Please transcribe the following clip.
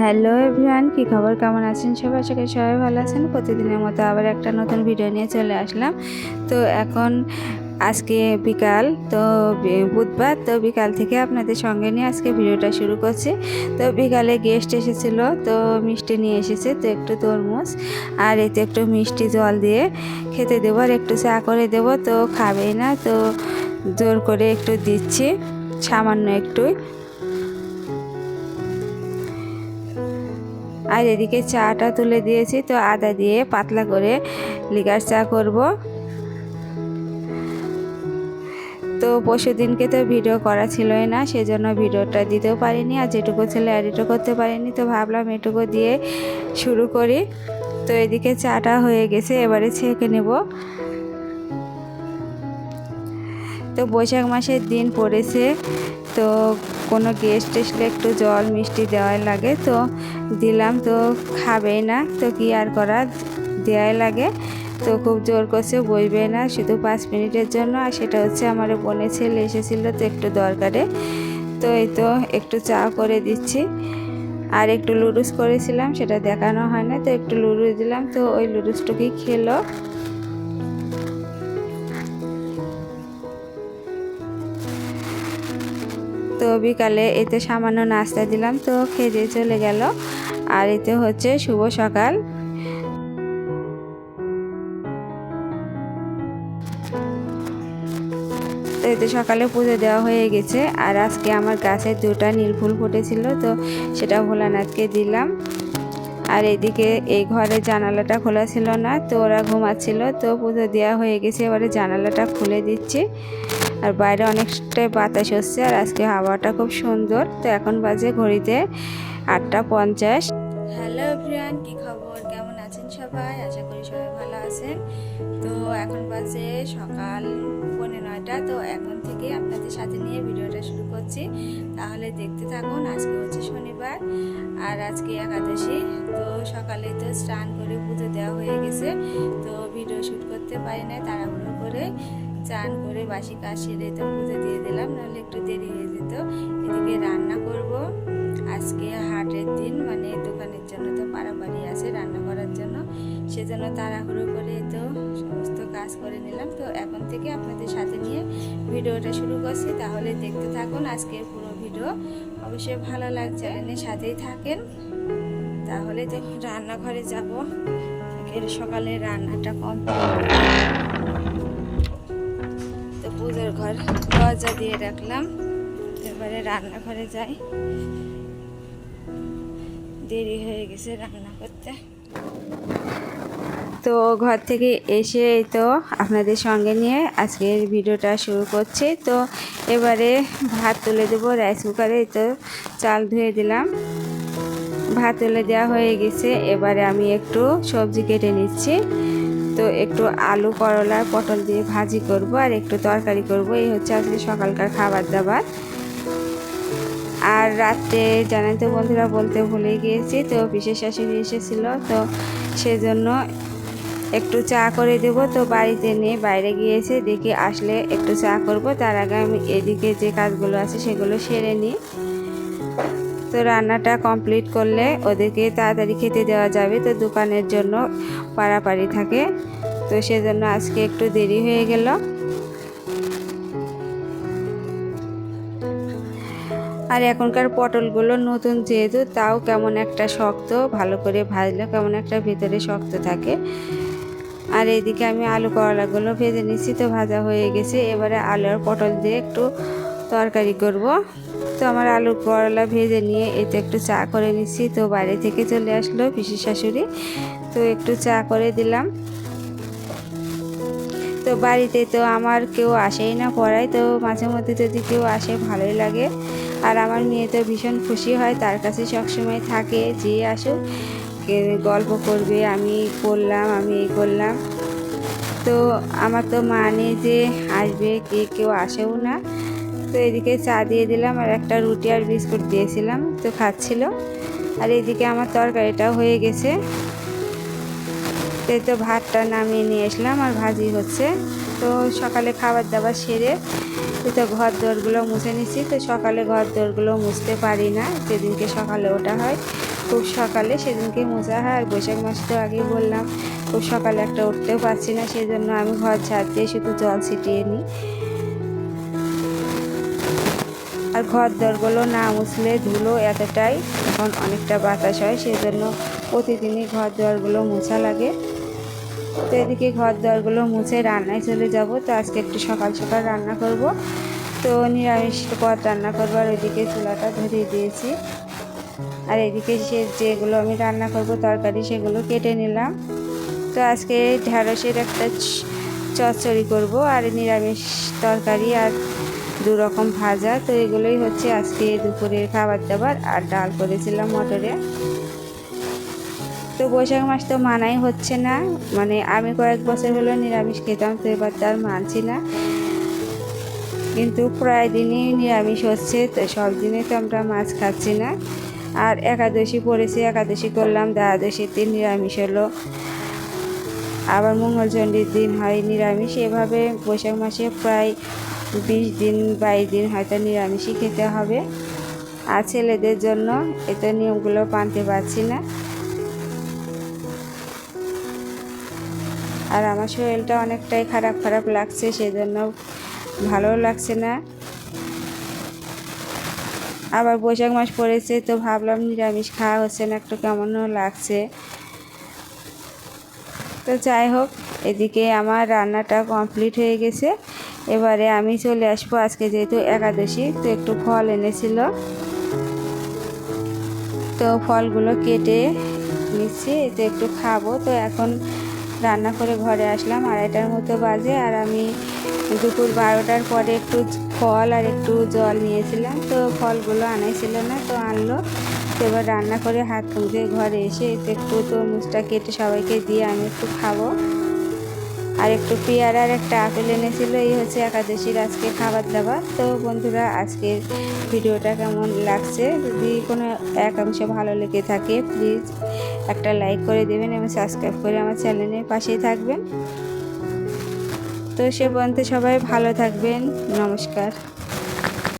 Hello everyone, কী খবর? কেমন আছেন সবাই? আশা করি সবাই ভালো আছেন। প্রতিদিনের মতো আবার একটা নতুন ভিডিও নিয়ে চলে আসলাম। তো এখন আজকে বিকাল, তো বুধবার, তো বিকাল থেকে আপনাদের সঙ্গে নিয়ে আজকে ভিডিওটা শুরু করছি। তো বিকালে গেস্ট এসেছিল, তো মিষ্টি নিয়ে এসেছে, তো একটু তরমুজ আর এতে একটু মিষ্টি জল দিয়ে খেতে দেবো আর একটু চা করে দেবো। তো খাবেই না, তো জোর করে একটু দিচ্ছি, সামান্য একটুই। আর এদিকে চাটা তুলে দিয়েছি, তো আদা দিয়ে পাতলা করে লিকার চা করব। তো পরশু দিনকে তো ভিডিও করা ছিলই না, সেজন্য ভিডিওটা দিতেও পারিনি আর যেটুকু ছেলে এডিটও করতে পারিনি, তো ভাবলাম এটুকু দিয়ে শুরু করি। তো এদিকে চাটা হয়ে গেছে, এবারে ছেঁকে নেব। তো বৈশাখ মাসের দিন পড়েছে। তো কোনো গেস্ট এসলে একটু জল, মিষ্টি দেওয়াই লাগে। তো দিলাম, তো খাবেই না। তো কি আর করার দেওয়াই লাগে। তো খুব জোর করছে, বইবে না। শুধু পাঁচ মিনিটের জন্য। আর সেটা হচ্ছে আমার বোনের ছেলে এসেছিল তো একটু দরকারে। তো এই তো একটু চা করে দিচ্ছি। আর একটু লুডুস করেছিলাম, সেটা দেখানো হয় না। তো একটু লুডুস দিলাম। তো ওই লুডুসটুকুই খেলো। তো বিকালে এতে সামান্য নাস্তা দিলাম, তো খেয়ে চলে গেল। আর এতে হচ্ছে শুভ সকাল। তো এতে সকালে পুজো দেওয়া হয়ে গেছে, আর আজকে আমার গাছে দুটা নীল ফুল ফুটেছিল, তো সেটা ভোলানাথকে দিলাম। আর এদিকে এই ঘরে জানালাটা খোলা ছিল না, তো ওরা ঘুমাচ্ছিল, তো পুজো দেওয়া হয়ে গেছে, এবারে জানালাটা খুলে দিচ্ছি। আর বাইরে অনেকটাই বাতাস হচ্ছে, আর আজকে হাওয়াটা খুব সুন্দর। তো এখন বাজে ঘড়িতে আটটা পঞ্চাশ। হ্যালো এভরিওয়ান, কী খবর? কেমন আছেন সবাই? আশা করি সবাই ভালো আছেন। তো এখন বাজে সকাল পৌনে নয়টা। তো এখন থেকে আপনাদের সাথে নিয়ে ভিডিওটা শুরু করছি। তাহলে দেখতে থাকুন, আজকে হচ্ছে শনিবার আর আজকে একাদশী। তো সকালে তো স্নান করে পুজো দেওয়া হয়ে গেছে। তো ভিডিও শ্যুট করতে পারি না তাড়াহুড়ো করে। চান করে বাসি কাজ সেরে তো পুজো দিয়ে দিলাম, নাহলে একটু দেরি হয়ে যেত। এদিকে রান্না করব। আজকে হাটের দিন মানে দোকানের জন্য তো পাড়াপাড়ি আছে রান্না করার জন্য। সেজন্য তাড়াহুড়ো করে তো সমস্ত কাজ করে নিলাম। তো এখন থেকে আপনাদের সাথে নিয়ে ভিডিওটা শুরু করছি। তাহলে দেখতে থাকুন আজকের পুরো ভিডিও। অবশ্যই ভালো লাগছে সাথেই থাকেন। তাহলে তো রান্নাঘরে যাব। এর সকালে রান্নাটা কমপ্লিট। পুজোর ঘর দরজা দিয়ে রাখলাম। এবারে রান্নাঘরে যাই। দেরি হয়ে গেছে রান্না করতে। তো ঘর থেকে এসে তো আপনাদের সঙ্গে নিয়ে আজকের ভিডিওটা শুরু করছি। তো এবারে ভাত তুলে দেবো রাইস কুকারে। তো চাল ধুয়ে দিলাম। ভাত তুলে দেওয়া হয়ে গেছে। এবারে আমি একটু সবজি কেটে নিচ্ছি। তো একটু আলু, করলা, পটল দিয়ে ভাজি করব আর একটু তরকারি করব। এই হচ্ছে আজকে সকালকার খাবার দাবার। আর রাত্রে জানাই তো বন্ধুরা বলতে ভুলে গিয়েছি, তো বিশেষ শাশুড়ি এসেছিল, তো সেজন্য একটু চা করে দেব। তো বাড়িতে নিয়ে বাইরে গিয়েছে, দেখে আসলে একটু চা করব। তার আগে আমি এদিকে যে কাজগুলো আছে সেগুলো সেরে নিই। তো রান্নাটা কমপ্লিট করলে ওদেরকে তাড়াতাড়ি খেতে দেওয়া যাবে। তো দোকানের জন্য পাড়াপাড়ি থাকে। তো সেজন্য আজকে একটু দেরি হয়ে গেল। আর এখনকার পটলগুলো নতুন যেহেতু, তাও কেমন একটা শক্ত, ভালো করে ভাজলে কেমন একটা ভেতরে শক্ত থাকে। আর এদিকে আমি আলু করলাগুলো ভেজে নিচ্ছি, তো ভাজা হয়ে গেছে। এবারে আলু আর পটল দিয়ে একটু তরকারি করব। তো আমার আলু করলা ভেজে নিয়ে এতে একটু চা করে নিচ্ছি। তো বাইরে থেকে চলে আসলো পিসি শাশুড়ি। তো একটু চা করে দিলাম। তো বাড়িতে তো আমার কেউ আসেই না পড়ায়। তো মাঝে মধ্যে যদি কেউ আসে, ভালোই লাগে। আর আমার মেয়ে তো ভীষণ খুশি হয়। তার কাছে সবসময় থাকে যে আসুক গল্প করবে, আমি করলাম, আমি এই করলাম। তো আমার তো মানে যে আসবে, কে কেউ আসেও না। তো এদিকে চা দিয়ে দিলাম আর একটা রুটি আর বিস্কুট দিয়েছিলাম, তো খাচ্ছিল। আর এদিকে আমার তরকারিটাও হয়ে গেছে। তো তো ভাতটা নামিয়ে নিয়ে আসলাম আর ভাজি হচ্ছে। তো সকালে খাবার দাবার সেরে তো ঘর দোরগুলো মুছে নিচ্ছি তো সকালে ঘর দোরগুলো মুছতে পারি না। যেদিনকে সকালে ওটা হয়, খুব সকালে সেদিনকে মোজা হয়। আর বৈশাখ মাস তো আগেই বললাম, খুব সকালে একটা উঠতেও পারছি না সেই জন্য আমি ঘর ঝাড় দিয়ে শুধু জল ছিটিয়ে নিই। আর ঘর দরগুলো না মুছলে ধুলো এতটাই, এখন অনেকটা বাতাস হয় সেই জন্য প্রতিদিনই ঘর দুয়ারগুলো মোছা লাগে। তো এদিকে ঘর দুয়ারগুলো মুছে রান্নায় চলে যাব, তো আজকে একটু সকাল সকাল রান্না করব। তো নিরামিষ পদ রান্না করবার ওইদিকে চুলাটা ধরিয়ে দিয়েছি। আর এদিকে সে যেগুলো আমি রান্না করব, তরকারি, সেগুলো কেটে নিলাম। তো আজকে ঢ্যাঁড়সের একটা চচ্চড়ি করব, আর নিরামিষ তরকারি আর দু রকম ভাজা, তো এগুলোই হচ্ছে আজকে দুপুরের খাবার দাবার আর ডাল করেছিলাম মটরে। তো বৈশাখ মাস তো মানাই হচ্ছে না মানে আমি কয়েক বছর হলো নিরামিষ খেতাম, তো এবার তো আর মানছি না। কিন্তু প্রায় দিনই নিরামিষ হচ্ছে, তো সব দিনে তো আমরা মাছ খাচ্ছি না। আর একাদশী পড়েছে, একাদশী করলাম, দ্বাদশীর দিন নিরামিষ হলো। আবার মঙ্গলচণ্ডীর দিন হয় নিরামিষ। এভাবে বৈশাখ মাসে প্রায় বিশ দিন বাইশ দিন হয়তো নিরামিষই খেতে হবে। আর ছেলেদের জন্য এতে নিয়মগুলো পানতে পারছি না। আর আমার শরীরটা অনেকটাই খারাপ খারাপ লাগছে, সেজন্য ভালো লাগছে না। আবার বৈশাখ মাস পড়েছে, তো ভাবলাম নিরামিষ খাওয়া হচ্ছে না, একটু কেমনও লাগছে। তো যাই হোক, এদিকে আমার রান্নাটা কমপ্লিট হয়ে গেছে। এবারে আমি চলে আসব। আজকে যেহেতু একাদশী, তো একটু ফল এনেছিল। তো ফলগুলো কেটে নিচ্ছি, তো একটু খাব। তো এখন রান্না করে ঘরে আসলাম। আড়াইটার মতো বাজে, আর আমি দুপুর বারোটার পরে একটু ফল আর একটু জল নিয়েছিলাম। তো ফলগুলো আনাই ছিল না, তো আনলো। তো এবার রান্না করে হাত মুখে ঘরে এসে একটু তরমুজটা কেটে সবাইকে দিয়ে আমি একটু খাব। আর একটু পেয়ারা আর একটা আপেল এনেছিল, এই হচ্ছে একাদশীর আজকে খাবার দাবার। তো বন্ধুরা, আজকের ভিডিওটা কেমন লাগছে? যদি কোনো একাংশ ভালো লেগে থাকে প্লিজ একটা লাইক করে দেবেন এবং সাবস্ক্রাইব করে আমার চ্যানেলের পাশেই থাকবেন। তো সে পর্যন্ত সবাই ভালো থাকবেন। নমস্কার।